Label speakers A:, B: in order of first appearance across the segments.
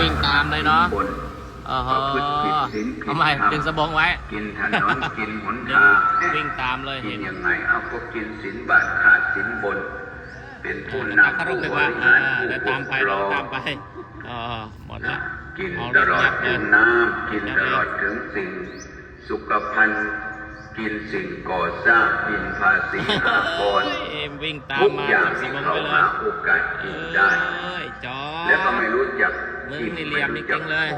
A: วิ่งตามเลยเนาะ
B: บน
A: โอ้โห
B: ประพฤติผิดศีลผิด
A: ทำไม
B: ธรรม
A: ดึงสบงไว้
B: กินถนนกินหนทาง
A: วิ่งตามเลย
B: กิ
A: เห็
B: น
A: น
B: ยังไงเอาก็กินสินบาทขาดสินบน เป็นผู้
A: นัก
B: นำ
A: คารุ
B: ผู้
A: เลย
B: บ
A: ว่า
B: ริ
A: อ่า
B: หารผู้
A: เดี๋ยว
B: ป
A: ตากมไป
B: ครอง
A: ตามไปอ๋อหมดละ
B: กิน
A: เา
B: ต
A: รถ
B: ลอด
A: ยับเล
B: ถึ
A: ย
B: งน้ำกินตลอดถึงสิ่ง สุขภัณฑ์กินสิ่งก่อสร้างกินภาษีอากร
A: เอ็มวิ่งตาม
B: ทุก
A: มา
B: อย่าง
A: สิ
B: ที่
A: บง
B: เขา
A: ไปเล
B: หายโอกาสกินได้
A: เอ้ยจอ
B: แล้วก็ไม่รู้จัก
A: มึง
B: กิน
A: นี่เห
B: ไม่
A: ลี่ยมจ
B: รู้จั
A: ริงๆเลย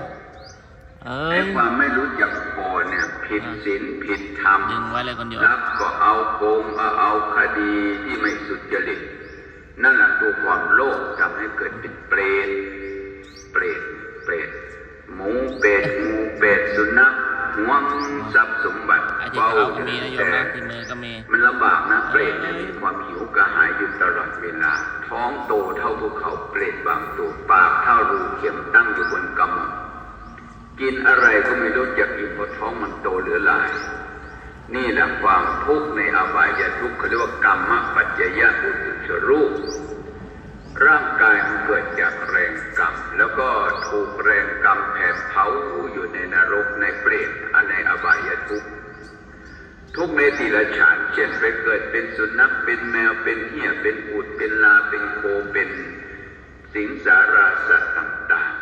A: เอ้
B: ไอ้
A: ย
B: ความไม่รู้จักพอเนี่ยผิดศีลผิดธรรม
A: ดึงไว้เลยคนเดียว
B: รับก็เอาโกงเอาเอาคดีที่ไม่สุจริตนั่นแหละตัวความโลภทำให้เกิดเป็นเปรตเปรตเปรตหมูเป็ดงูเป็ดสุนัขห่วงทรัพย์สมบัติ
A: ไอ้ ที่
B: เฝ้า
A: เท้าก็มีนะโยม
B: แต่
A: นะที่มือก็มี
B: มันลำบากนะเปรตเนี่ยมีความหิวกระหายอยู่ตลอดเวลา ท้องโตเท่าภูเขาเปรตบางตัวปากเท่ารูเข็มตั้งอยู่บนกำกินอะไรก็ไม่รู้จักอิ่มเพราะท้องมันโตเหลือหลาย นี่แหละความทุกข์ในอบายทุกข์เขาเรียกว่ากรรมปัจจยะ ในติละฉานเช่นไปเกิดเป็นสุนัขเป็นแมวเป็นเหี้ยเป็นอุดเป็นลาเป็นโคเป็นสิงสาราสัตว์ต่าง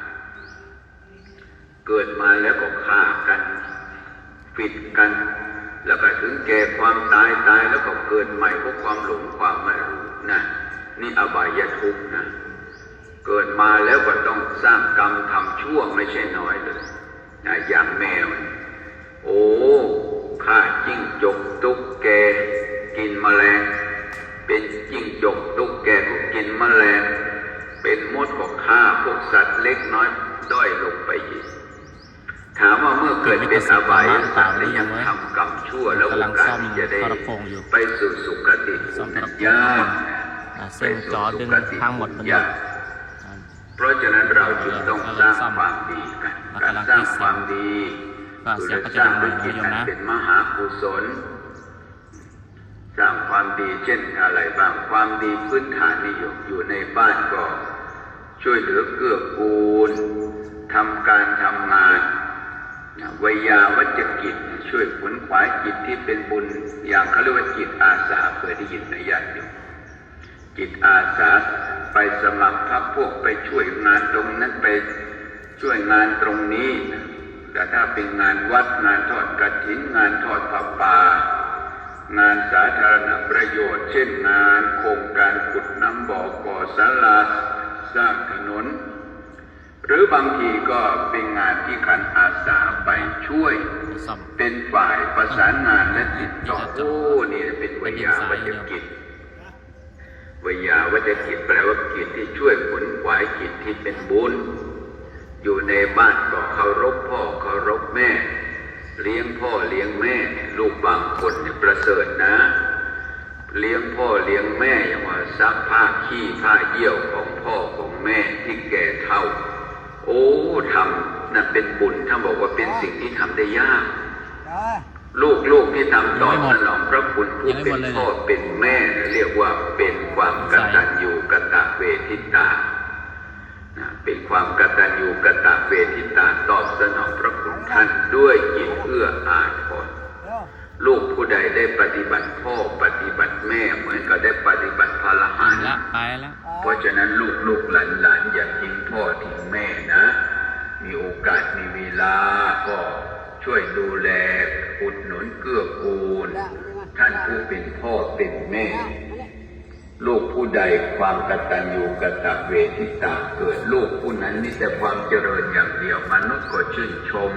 B: ๆ เกิดมาแล้วก็ฆ่ากันปิดกัน แล้วก็ถึงแก่ความตายตายแล้วก็เกิดใหม่เพราะความหลงความไม่รู้นะนี่อบายทุกข์นะเกิดมาแล้วก็ต้องสร้างกรรมทำชั่วไม่ใช่น้อยเลยนะอย่างแมว โอ้ฆ่าจิ้ง เป็นจิ้งจกตุ๊กแกก็กินแมลง เป็นมดก็ฆ่าพวกสัตว์เล็กน้อยด้อยลงไปอีกถามว่าเมื่อเกิดเป็นอบายสัตว์แล้วยังทำกรรมชั่วแล้วโอกาสที่จะได้ไปสู่สุคติภูมิยาก
A: อ่าเส้นจอดึงทางหมดมัน
B: ยากเพราะฉะนั้นเราจึงต้องสร้างความดีกันการสร้างความดี
A: ก็เสียงก็
B: ส
A: จะ
B: ร้า
A: ดั
B: ง
A: งหน่
B: ด้
A: อ
B: วย
A: ยนะโยม
B: จิตอัน
A: นะ
B: เป็นมหากุศลส ร้างความดีเช่นอะไรบ้างความดีพื้นฐานนี่อยู่อยู่ในบ้านก็ ช่วยเหลือเกื้อกูลทำการทำงานวิยาวัจกิจช่วยขวนขวายจิตที่เป็นบุญอย่างเขาเรียกว่าจิตอาสาเคยได้ยินไหมญาติโยมจิตอาสาไปสมัครพรรคพวกไปช่วยงานตรงนั้นไปช่วยงานตรงนี้แต่ถ้าเป็นงานวัดงานทอดกฐินงานทอดผ้าป่า งานสาธารณประโยชน์ เช่นงานโครงการขุดน้ำบ่อก่อศาลาสร้างถนน หรือบางทีก็เป็นงานที่คันอาสาไปช่วย
A: ซ่อม
B: เป็นฝ่ายประสานงานและติดต่อโอ้นี่เป็นวิยาวัจกิจวิยาวัจกิจแปลว่ากิจที่ช่วยขนขวายกิจที่เป็นบุญอยู่ในบ้านก็เคารพพ่อเคารพแม่ เลี้ยงพ่อเลี้ยงแม่เนี่ย ลูกบางคนเนี่ยประเสริฐนะ เลี้ยงพ่อเลี้ยงแม่อย่างว่าซักผ้าขี้ผ้าเยี่ยวของพ่อของแม่ที่แก่เท่า โอ้ทำนั่นเป็นบุญท่านบอกว่าเป็นสิ่งที่ทำได้ยาก ลูกลูกที่ทำตอบสนองพระคุณผู้เป็นพ่อเป็นแม่ เรียกว่าเป็นความกตัญญูกตเวทิตาเป็นความกตัญญูกตเวทิตาตอบสนองพระคุณท่านด้วยจิตเอื้ออาทร ลูกผู้ใดได้ปฏิบัติพ่อปฏิบัติแม่เหมือนกับได้ปฏิบัติพระอรหันต์
A: ละไปแล้ว
B: เพราะฉะนั้นลูกลูกหลานหลานอย่าทิ้งพ่อทิ้งแม่นะ มีโอกาสมีเวลาก็ช่วยดูแลอุดหนุนเกื้อกูล ท่านผู้เป็นพ่อเป็นแม่ ลูกผู้ใดความกตัญญูกตเวทิตาเกิดลูกผู้นั้นมีแต่ความเจริญอย่างเดียวมนุษย์ก็ชื่นชม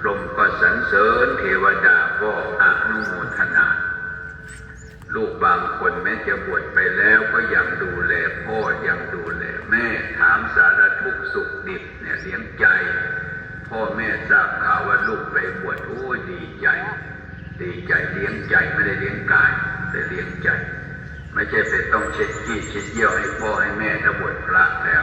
B: พรหมก็สรรเสริญเทวดาก็อนุโมทนา ลูกบางคนแม้จะบวชไปแล้วก็ยังดูแลพ่อยังดูแลแม่ถามสารทุกสุขดิบเนี่ยเลี้ยงใจ พ่อแม่ทราบข่าวว่าลูกไปบวชโอ้ยดีใจ ดีใจเลี้ยงใจไม่ได้เลี้ยงกายแต่เลี้ยงใจ ไม่ใช่ไปต้องเช็ดขี้เช็ดเยี่ยวให้พ่อให้แม่ถ้าบวชพระแล้ว